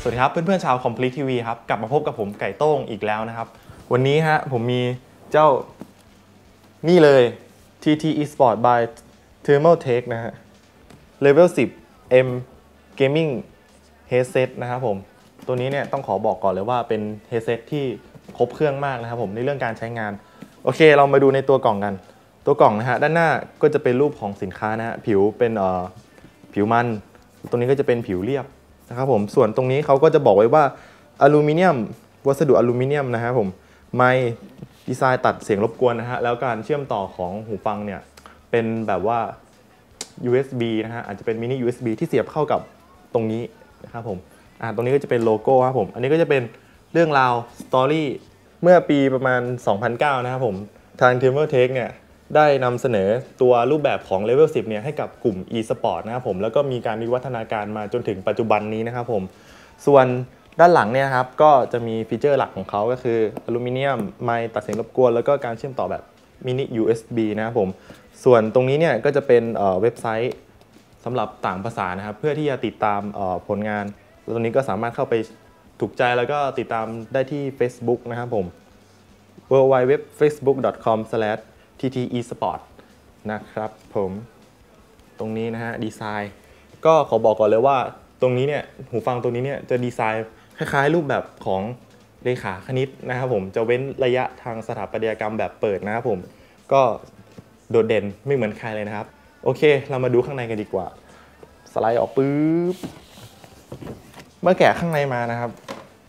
สวัสดีครับเพื่อนๆชาว Complete TV ครับกลับมาพบกับผมไก่โต้งอีกแล้วนะครับ วันนี้ฮะผมมีเจ้านี่เลย TT Esport by Thermal Tech นะฮะ Level 10 M Gaming Headset นะครับผม ตัวนี้เนี่ยต้องขอบอกก่อนเลยว่าเป็น headset ที่ครบเครื่องมากนะครับผมในเรื่องการใช้งาน โอเค เรามาดูในตัวกล่องกัน ตัวกล่องนะฮะด้านหน้าก็จะเป็นรูปของสินค้านะฮะผิวเป็นเอ่อผิวมันตรงนี้ก็จะเป็นผิวเรียบ นะครับผมส่วนตรงนี้เขาก็จะบอกไว้ว่าอลูมิเนียมวัสดุอลูมิเนียมนะครับผมไม่ดีไซน์ตัดเสียงรบกวนนะฮะแล้วการเชื่อมต่อของหูฟังเนี่ยเป็นแบบว่า USB นะฮะอาจจะเป็นมินิ USB ที่เสียบเข้ากับตรงนี้นะครับผมอ่าตรงนี้ก็จะเป็นโลโก้ครับผมอันนี้ก็จะเป็นเรื่องราวสตอรี่เมื่อปีประมาณ 2009 นะครับผมทาง t e m e r t e c h เนี่ย ได้นำเสนอตัวรูปแบบของ Level 10 เนี่ยให้กับกลุ่ม e-sport นะครับผมแล้วก็มีการวิวัฒนาการมาจนถึงปัจจุบันนี้นะครับผม ส่วนด้านหลังเนี่ยครับก็จะมีฟีเจอร์หลักของเขาก็คืออลูมิเนียมไมค์ตัดเสียงรบกวนแล้วก็การเชื่อมต่อแบบมินิ USB นะครับผม ส่วนตรงนี้เนี่ยก็จะเป็นเอ่อเว็บไซต์สำหรับต่างภาษานะครับ เพื่อที่จะติดตามผลงานตรงนี้ก็สามารถเข้าไปถูกใจแล้วก็ติดตามได้ที่ Facebook นะครับผม w w w f a c e b o o k c o m t t e s p o r t นะครับผมตรงนี้นะฮะดีไซน์ก็ขอบอกก่อนเลยว่าตรงนี้เนี่ยหูฟังตรงนี้เนี่ยจะดีไซน์คล้ายๆ รูปแบบของเลขาคณิตนะครับผมจะเว้นระยะทางสถาปัตยกรรมแบบเปิดนะครับผมก็โดดเด่นไม่เหมือนใครเลยนะครับ โอเค เรามาดูข้างในกันดีกว่า สไลด์ออกปุ๊บเมื่อแกะข้างในมานะครับ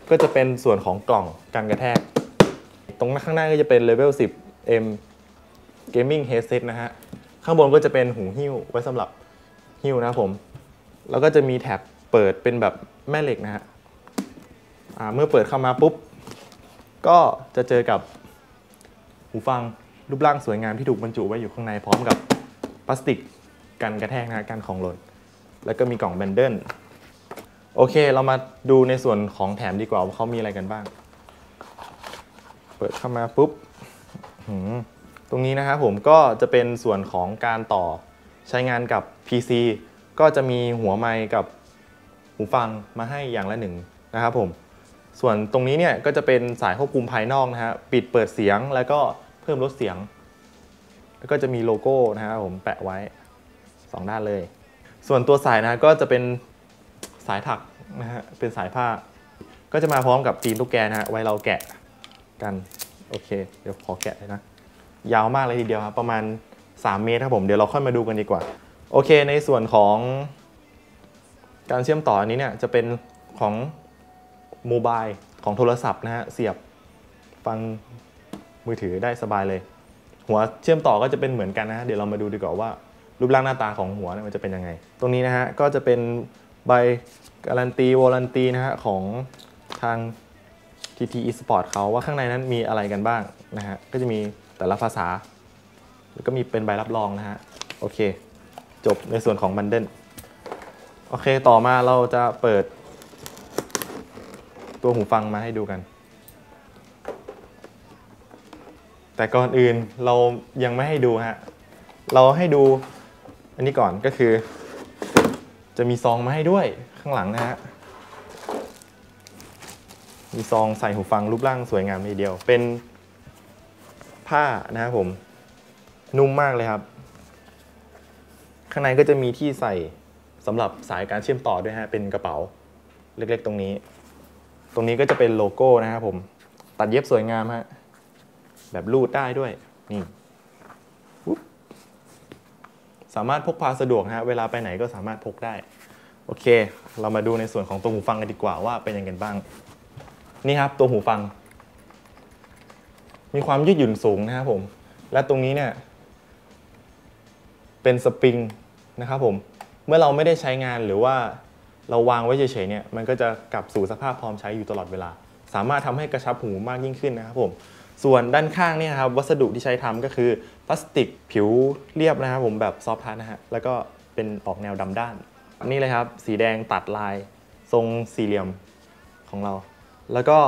ก็จะเป็นส่วนของกล่องกันกระแทก ตรงข้างหน้าก็จะเป็น level 10 M Gaming Headset นะฮะ ข้างบนก็จะเป็นหูหิ้วไว้สำหรับหิ้วนะครับผม แล้วก็จะมีแท็บเปิดเป็นแบบแม่เหล็กนะฮะอ่าเมื่อเปิดเข้ามาปุ๊บ ก็จะเจอกับหูฟังรูปร่างสวยงามที่ถูกบรรจุไว้อยู่ข้างในพร้อมกับพลาสติกกันกระแทกนะฮะกันของหล่นแล้วก็มีกล่องแบนเดิลโอเค เรามาดูในส่วนของแถมดีกว่าว่าเขามีอะไรกันบ้าง เปิดเข้ามาปุ๊บหืม ตรงนี้นะครับผมก็จะเป็นส่วนของการต่อใช้งานกับ PC ก็จะมีหัวไมค์กับหูฟังมาให้อย่างละหนึ่งนะครับผม ส่วนตรงนี้เนี่ยก็จะเป็นสายควบคุมภายนอกนะฮะปิดเปิดเสียงแล้วก็เพิ่มลดเสียง แล้วก็จะมีโลโก้นะครับผมแปะไว้สองด้านเลย ส่วนตัวสายนะก็จะเป็นสายถักนะฮะเป็นสายผ้า ก็จะมาพร้อมกับตีนตุ๊กแกนะฮะไว้เราแกะกันโอเค เดี๋ยวขอแกะเลยนะ ยาวมากเลยทีเดียวครับประมาณ 3 เมตรครับผมเดี๋ยวเราค่อยมาดูกันดีกว่า โอเคในส่วนของ การเชื่อมต่ออันนี้เนี่ยจะเป็นของโมบายของโทรศัพท์นะฮะเสียบฟังมือถือได้สบายเลย หัวเชื่อมต่อก็จะเป็นเหมือนกันนะฮะเดี๋ยวเรามาดูดีกว่าว่ารูปร่างหน้าตาของหัวเนี่ยมันจะเป็นยังไง ตรงนี้นะฮะก็จะเป็นใบการันตีวอลันตีนะฮะของทาง TT Esport เขาว่าข้างในนั้นมีอะไรกันบ้างนะฮะก็จะมี แต่ละภาษา แล้วก็มีเป็นใบรับรองนะฮะ โอเค จบในส่วนของบันเดิลโอเค ต่อมาเราจะเปิด ตัวหูฟังมาให้ดูกัน แต่ก่อนอื่นเรายังไม่ให้ดูฮะ เราให้ดูอันนี้ก่อนก็คือ จะมีซองมาให้ด้วยข้างหลังนะฮะมีซองใส่หูฟังรูปร่างสวยงามทีเดียว เป็น ผ้านะครับผม นุ่มมากเลยครับ ข้างในก็จะมีที่ใส่สำหรับสายการเชื่อมต่อด้วยฮะเป็นกระเป๋าเล็กๆ ตรงนี้ ตรงนี้ก็จะเป็นโลโก้นะครับผม ตัดเย็บสวยงามฮะแบบรูดได้ด้วยนี่สามารถพกพาสะดวกฮะเวลาไปไหนก็สามารถพกได้ โอเค เรามาดูในส่วนของตัวหูฟังกันดีกว่าว่าเป็นยังไงบ้าง นี่ครับตัวหูฟัง มีความยืดหยุ่นสูงนะครับผม และตรงนี้เนี่ยเป็นสปริงนะครับผม เมื่อเราไม่ได้ใช้งานหรือว่าเราวางไว้เฉยๆเนี่ยมันก็จะกลับสู่สภาพพร้อมใช้อยู่ตลอดเวลา สามารถทำให้กระชับหูมากยิ่งขึ้นนะครับผม ส่วนด้านข้างเนี่ยครับวัสดุที่ใช้ทำก็คือพลาสติกผิวเรียบนะครับผมแบบซอฟท์ทัชนะฮะแล้วก็เป็นออกแนวดำด้านนี่เลยครับ สีแดงตัดลาย ทรงสี่เหลี่ยมของเรา แล้วก็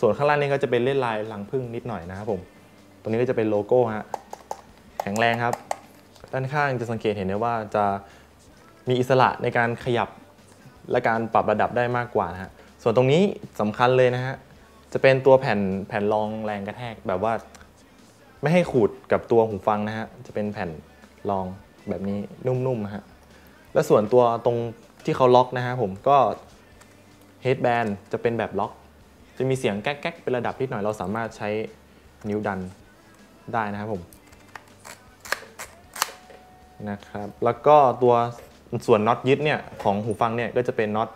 ส่วนข้างล่างนี่ก็จะเป็นเล่นลายรังผึ้งนิดหน่อยนะครับผม ตรงนี้ก็จะเป็นโลโก้ฮะ แข็งแรงครับ ด้านข้างจะสังเกตเห็นได้ว่าจะมีอิสระในการขยับและการปรับระดับได้มากกว่านะฮะ ส่วนตรงนี้สำคัญเลยนะฮะ จะเป็นตัวแผ่นแผ่นรองแรงกระแทกแบบว่า ไม่ให้ขูดกับตัวหูฟังนะฮะ จะเป็นแผ่นรองแบบนี้นุ่มๆนะฮะ และส่วนตัวตรงที่เขาล็อกนะฮะผมก็ headband จะเป็นแบบล็อก จะมีเสียงแก๊กๆเป็นระดับนิดหน่อยเราสามารถใช้นิ้วดันได้นะครับผมนะครับแล้วก็ตัวส่วนน็อตยึดเนี่ยของหูฟังเนี่ยก็จะเป็นน็อต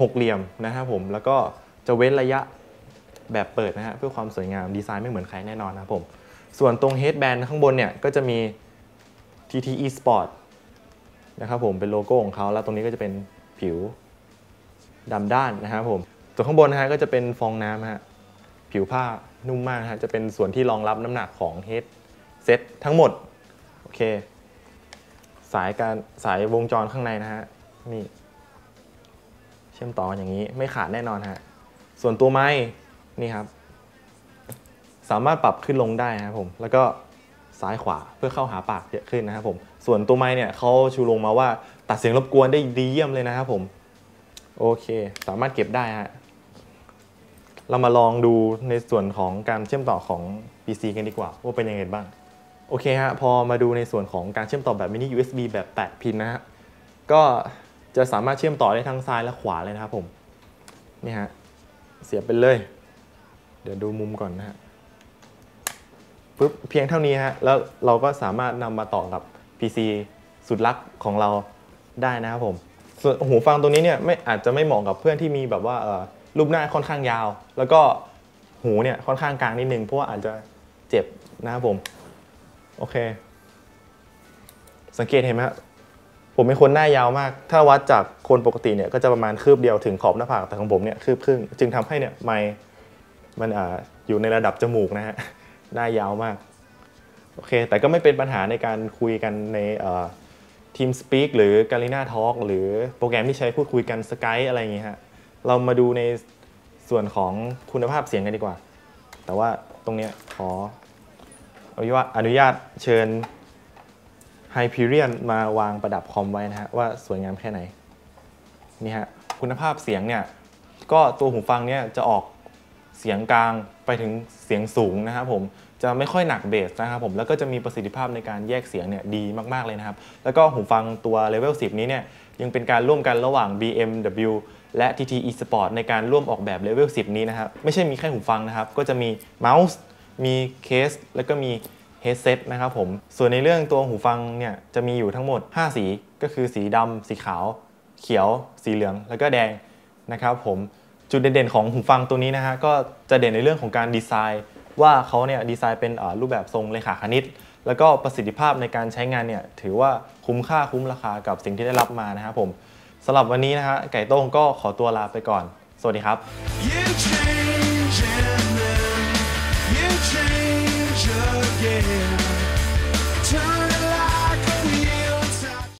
หกเหลี่ยมนะครับผมแล้วก็จะเว้นระยะแบบเปิดนะฮะเพื่อความสวยงามดีไซน์ไม่เหมือนใครแน่นอนนะครับผมส่วนตรง headband ข้างบนเนี่ยก็จะมี TTE Sport นะครับผมเป็นโลโก้ของเขาแล้วตรงนี้ก็จะเป็นผิวดำด้านนะครับผม ส่วนข้างบนนะฮะก็จะเป็นฟองน้ำฮะผิวผ้านุ่มมากฮะจะเป็นส่วนที่รองรับน้ำหนักของ head set ทั้งหมดโอเค สายการสายวงจรข้างในนะฮะนี่เชื่อมต่ออย่างนี้ไม่ขาดแน่นอนฮะส่วนตัวไม้นี่ครับ สามารถปรับขึ้นลงได้นะครับผม แล้วก็ซ้ายขวาเพื่อเข้าหาปากเยอะขึ้นนะครับผม ส่วนตัวไม้เนี่ยเขาชูลงมาว่าตัดเสียงรบกวนได้ดีเยี่ยมเลยนะครับผม โอเค สามารถเก็บได้ฮะ เรามาลองดูในส่วนของการเชื่อมต่อของ PC กันดีกว่า ว่าเป็นยังไงบ้าง โอเคฮะ พอมาดูในส่วนของการเชื่อมต่อแบบ mini USB แบบ 8 พินนะฮะ ก็จะสามารถเชื่อมต่อได้ทั้งซ้ายและขวาเลยนะครับผม นี่ฮะ เสียบไปเลย เดี๋ยวดูมุมก่อนนะฮะปุ๊บเพียงเท่านี้ฮะ แล้วเราก็สามารถนำมาต่อกับ PC สุดลักของเราได้นะครับผม ส่วนหูฟังตัวนี้เนี่ยไม่อาจจะไม่เหมาะกับเพื่อนที่มีแบบว่าเออ รูปหน้าค่อนข้างยาว แล้วก็หูเนี่ยค่อนข้างกลางนิดนึงเพราะว่าอาจจะเจ็บนะครับผม โอเค สังเกตเห็นไหมผมเป็นคนหน้ายาวมาก ถ้าวัดจากคนปกติเนี่ยก็จะประมาณคืบเดียวถึงขอบหน้าผากแต่ของผมเนี่ยคืบครึ่งจึงทำให้เนี่ยไมค์มันอ่าอยู่ในระดับจมูกนะฮะหน้ายาวมากโอเค แต่ก็ไม่เป็นปัญหาในการคุยกันในทีมสปีกหรือ g a l i n a Talk หรือโปรแกรมที่ใช้พูดคุยกัน Skype อะไรอย่างงี้ฮะ เรามาดูในส่วนของคุณภาพเสียงกันดีกว่า แต่ว่าตรงนี้ขออนุญาตอนุญาตเชิญ Hyperion มาวางประดับคอมไว้นะฮะว่าสวยงามแค่ไหน นี่ฮะคุณภาพเสียงเนี่ยก็ตัวหูฟังเนี่ยจะออกเสียงกลางไปถึงเสียงสูงนะครับผม จะไม่ค่อยหนักเบสนะครับผมแล้วก็จะมีประสิทธิภาพในการแยกเสียงเนี่ยดีมาก ๆ เลยนะครับ แล้วก็หูฟังตัว Level 10 นี้เนี่ยยังเป็นการร่วมกันระหว่าง BMW และ TT eSport ในการร่วมออกแบบ Level 10 นี้นะครับ ไม่ใช่มีแค่หูฟังนะครับ ก็จะมีเมาส์มีเคส แล้วก็มี headset นะครับผม ส่วนในเรื่องตัวหูฟังเนี่ยจะมีอยู่ทั้งหมด 5 สีก็คือสีดำสีขาว เขียว สีเหลือง แล้วก็แดงนะครับผมจุดเด่นๆของหูฟังตัวนี้นะฮะก็จะเด่นในเรื่องของการดีไซน์ ว่าเขาเนี่ยดีไซน์เป็นรูปแบบทรงเลขาคณิต แล้วก็ประสิทธิภาพในการใช้งานเนี่ยถือว่าคุ้มค่าคุ้มราคากับสิ่งที่ได้รับมานะครับผมสำหรับวันนี้นะฮะไก่โต้งก็ขอตัวลาไปก่อน สวัสดีครับ